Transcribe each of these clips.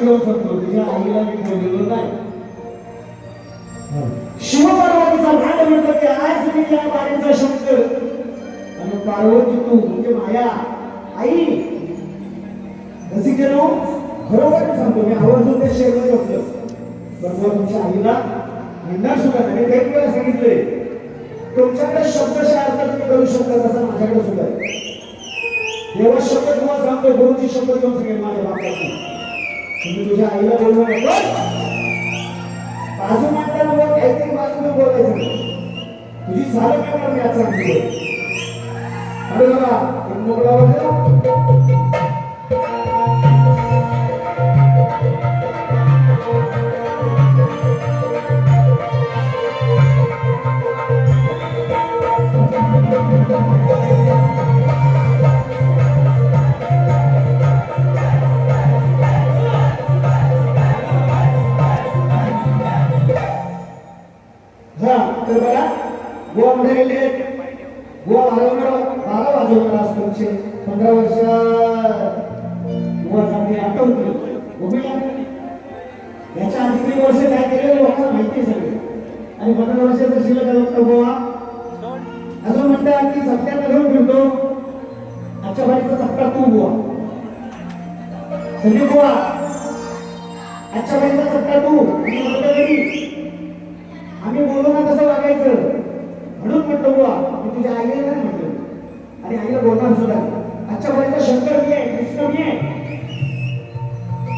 रंगमंच शपथ तुझ्या आईला मी ठेवलेलो नाही. शिवपार्वतीचा भाग म्हणतो की आज मी त्या बारीचा शब्द. आणि पार्वती तू म्हणजे माया आई जसे केलो खरोखर सांगतो मी आवर्जून ते शेवट होतं. बरोबर तुमच्या आईला म्हणणार सुद्धा नाही. काही वेळा सांगितले तुमच्याकडे शब्दशा अर्थ तुम्ही करू शकता तसा माझ्याकडे सुद्धा आहे. देवा शब्द तुम्हाला सांगतो गुरुची शब्द घेऊन सांगेल माझ्या बापाची तुम्ही तुझ्या आईला बोलू नको बाजू मांडताना काहीतरी बाजूने बोलायचं तुझी सारं पेपर मी आज सांगतो. अरे बाबा मोकळा पंधरा वर्ष याच्या आधी तीन वर्ष काय केले लोकांना माहिती सगळे. आणि पंधरा वर्षाचं शिल्लक आहे गोवा. अजून म्हणतात की सत्याला घेऊन फिरतो. आजच्या बारीचा सत्ता तू गोवा. संदीप गोवा. आजच्या बारीचा सत्ता तू. आम्ही बोललो ना कसं वागायचं. म्हणून म्हणतो बुवा मी तुझ्या आईला नाही आणि आईला बोलणार सुद्धा आजच्या पर्यंत शंकर मी आहे कृष्ण मी आहे.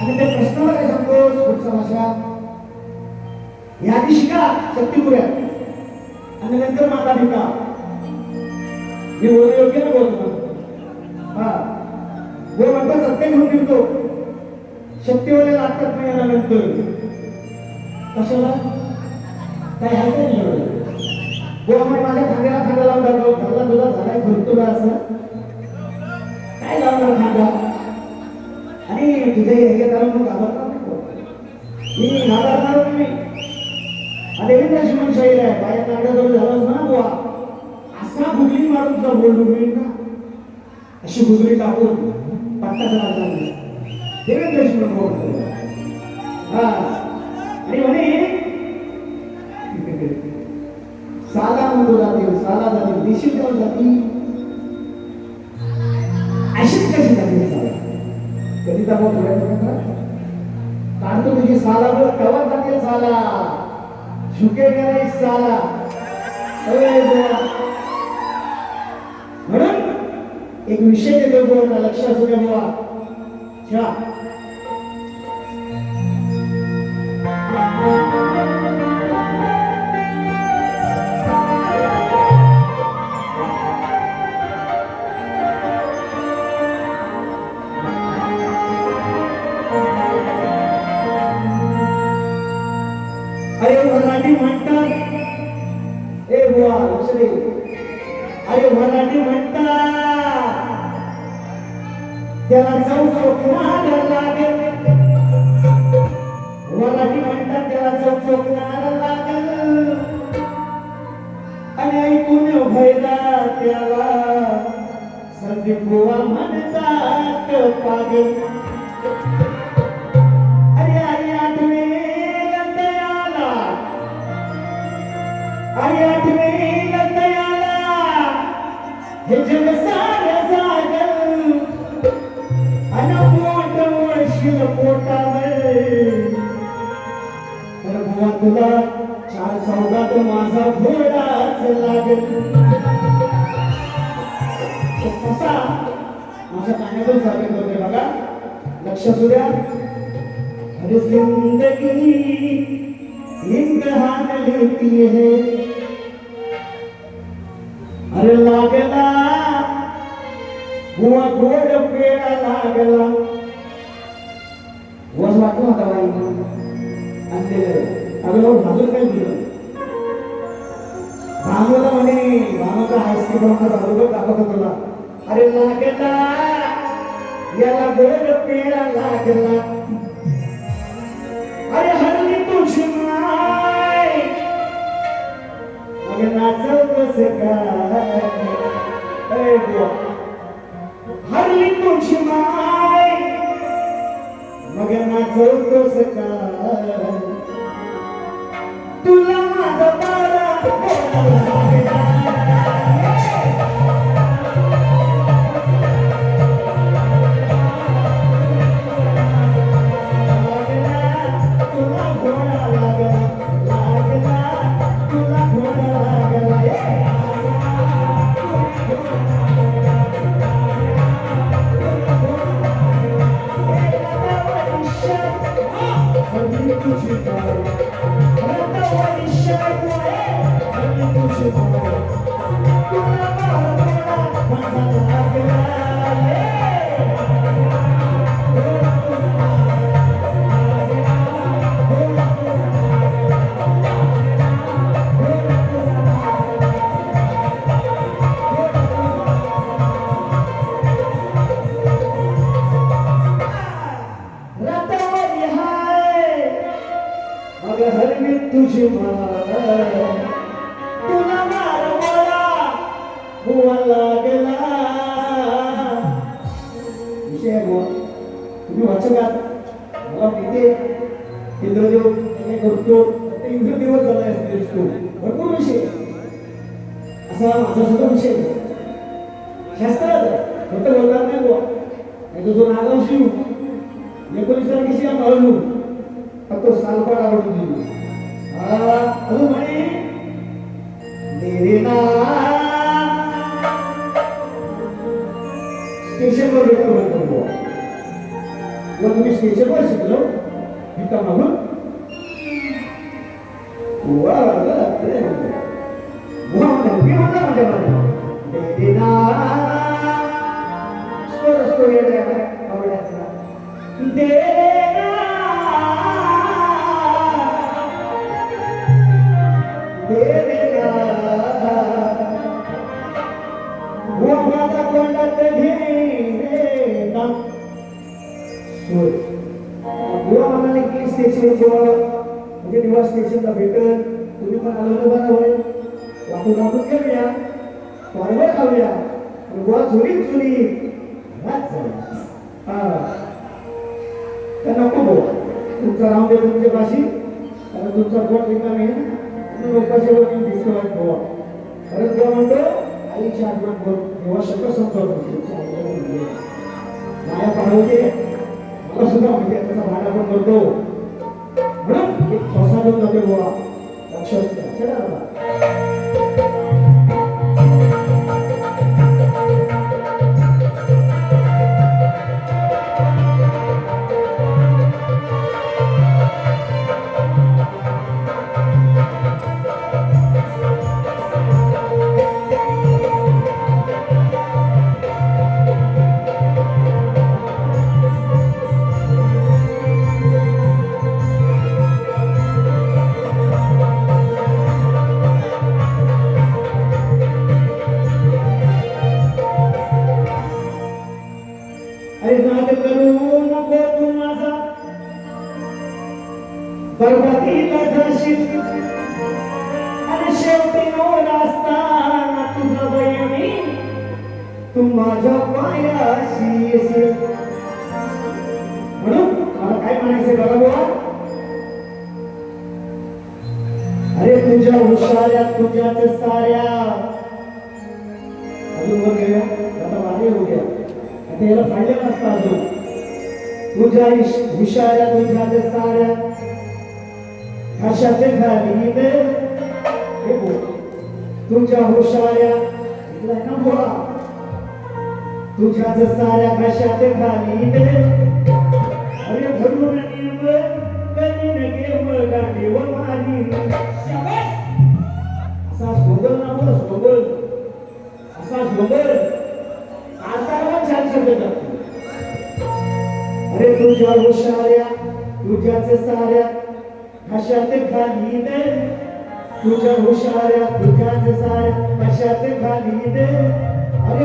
आणि त्या प्रश्नाला काय सांगतोस पुढचा भाषा यादी शिका शक्तीपुऱ्या आणि नंतर माता भिका मी बोलतो योग्य ना बोलतो हा. बोल म्हणतो सत्य घेऊन फिरतो शक्तीवाले लागतात नाही याला नंतर. कशाला? काय आहे का नाही बोल बुवा माझ्या खांद्याला खांदा लावून टाकलो. धरला तुझा झालाय फिरतो का असं? काय लावणार आणि तुझे हे करून मग घाबरणार नको मी घाबरणार मी अरे देवेंद्र शिवण शैल आहे. बाया नागडा जवळ झालाच ना बुवा. असा गुगली मारून तुझा बोल डुबली ना. अशी गुगली टाकून पत्ता चला नाही देवेंद्र शिवण बोल हा. आणि म्हणे साला म्हणतो जातील साला जातील दिशील जाऊन जातील साला कधी तर मग थोड्या काढतो तुझी साला बघ तेव्हा जातील साला झुके नाही साला म्हणून एक विषय देतो बुवा लक्ष असू द्या बाबा अरे जिंदगी इम्तिहान लेती है। अरे लागला हुआ गोड पेड़ा लागला। वस वाटलं होता बाई आणलेलं अगं लोक भाजून काही दिलं? भांगवला म्हणे भांगवचा हायस्कूल भांगवला अगोदर दाखवतो तुला. अरे लागला याला गोड पेड़ा लागला. अरे हरली तुझी माय. अरे नाचव कसं काय हरली तुम्ही मग तुम्ही स्टेशनवर शिकलो भिका मागून वा वा वा, अरे म्हणतो. बुवा म्हणतो, मी म्हणतो माझ्या मागे. मेरे ना स्टोर स्टोर येड्या आवडायचा देना देना वो माझा कोंडात सोय बुवा म्हणाले की स्टेशन जेव्हा म्हणजे निवास स्टेशनला भेटल तुम्ही पण आलो तर बरं होईल वाटून वाटून घेऊया पारवळ खाऊया आणि बुवा चोरी चोरी घरात जाऊया हा तर नको भाऊ तुमचा रामदेव तुमच्या पाशी कारण तुमचा पोट रिकाम आहे म्हणून लोकांच्या वरती डिस्कनेक्ट व्हावा परत जेव्हा म्हणतो आईची आठवण बघ तेव्हा शब्द समजवतो तुमच्या आईला बोलले. माया पाहते मला सुद्धा माहिती आहे त्याचा भाडा पण करतो म्हणून एक स्वसा देऊन जाते लक्षात घ्या तू माझ्या पायाशी म्हणून मला काय म्हणायचं बघा बुवा? अरे तुझ्या हुशाऱ्या तुझ्याच साऱ्या. अजून वर गेल्या? आता मागे होऊ द्या आता याला फाडले नसता अजून. तुझ्या हुशाऱ्या तुझ्याच साऱ्या. कशाचे घाली रे तुझ्या हुशाऱ्या इथला तुझ्याच साऱ्या कशात घाली अरे भरून निम कधी न गेम व मारी. असा सोबल ना बोल सोबल असा सोबल आता छान शब्द टाकतो अरे तुझ्या हुशाऱ्या तुझ्याच साऱ्या कशात खाली तुझ्या हुशाऱ्या तुझ्याच साऱ्या कशात खाली दे? अरे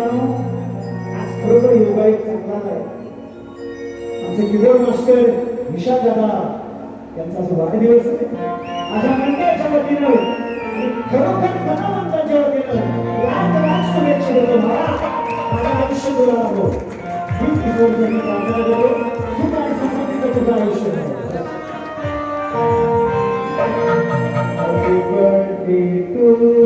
मित्रांनो आज खरोखर योगा एक चांगलाच आहे. आमचे कीबोर्ड मास्टर विशाल दादा यांचा जो वाढदिवस आहे. माझ्या मंडळाच्या वतीनं खरोखर धनवंताच्या वतीनं लाख शुभेच्छा देतो. महाराज आयुष्य तुला लागलो Happy birthday to you.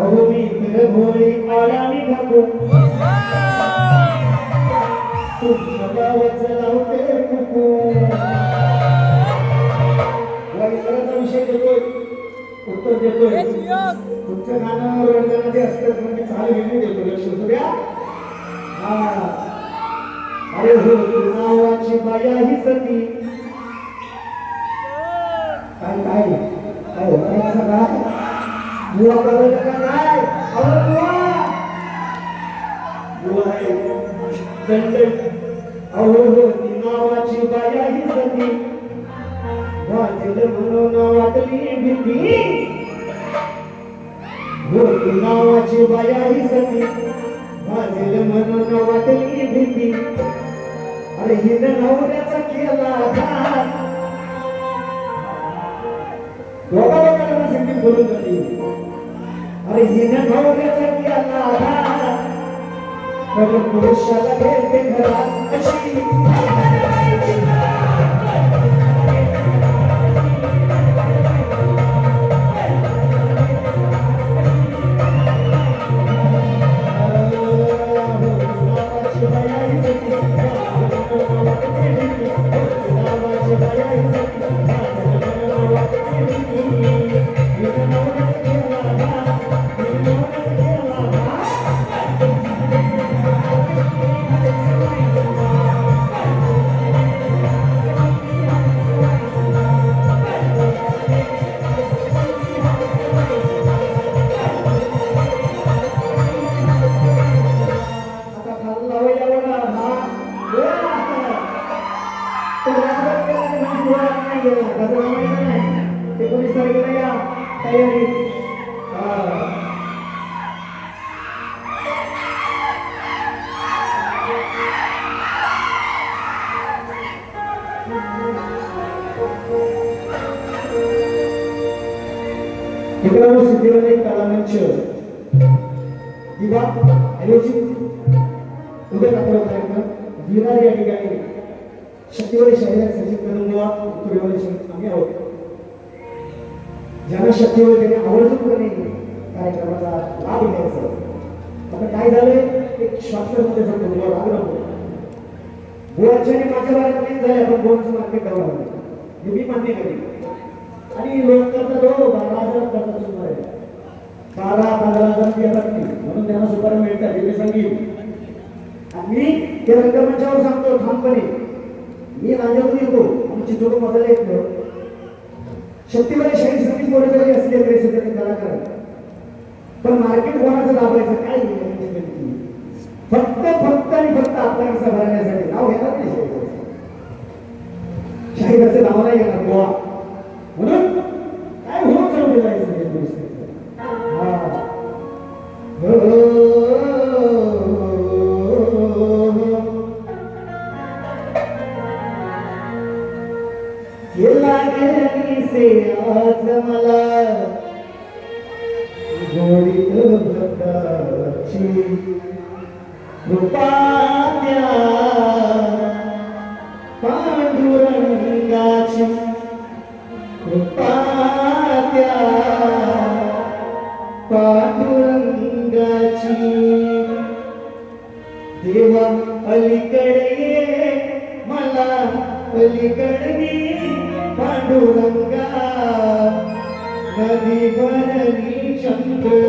अहो मी तुझे भोळी आळानी तुझ्या गावाचं लावते विषय देतोय उत्तर देतोय तुमचं गाणं असतं म्हणजे देतो लक्ष असू द्या हा अरे हो नावाची माया ही सती काय काय? काय होत काय? बुवा बरोबर का काय अहो बुवा बुवा आहे दंड अहो हो ती नावाची बाया ही सती वाजल म्हणून वाटली भीती हो ती नावाची बाया ही सती वाजेल म्हणून वाटली भीती अरे हिन नवऱ्याचा केला घात दोघा लोकांना संगीत बोलून जाते अरे हिन नवऱ्याचा केला घात तर पुरुषाला घेते घरात अशी. गोळा नाही गेला. गजरा माहिती नाही. एकोणीस तारखेला या तयारी हा. मित्रांनो सिद्धिविनायक कलामंच दिवा ज्यांना शक्तीवर त्याने आवर्जूनपणे कार्यक्रमाचा लाभ घ्यायचा. आता काय झालंय? एक श्वासमध्ये जर तुम्हाला राग गोवाच्या आणि माझ्या बाहेर नाही झाले आपण गोवाचं मान्य करावं लागलं. हे मी मान्य करेन. आणि लोक करतात हो बारा हजार करतात सुमारे. बारा पंधरा हजार ते येतात म्हणून त्यांना सुपारी मिळतात. हे मी सांगेन. आणि ते रंगमंचावर सांगतो ठामपणे मी राजातून येतो. आमची जोड मसाला येत नाही. शक्तीमध्ये शहीद समिती मोठे जरी असले तरी सध्या ते कलाकार पण मार्केट कोणाचं लाभायचं काय फक्त फक्त आणि फक्त आपला कसा भरण्यासाठी. नाव घेणार नाही शाहिदाचं. शाहिदाचं नाव नाही घेणार गोवा. अलीकडे पांडुरंगा कधी भरली चंद्रभान हे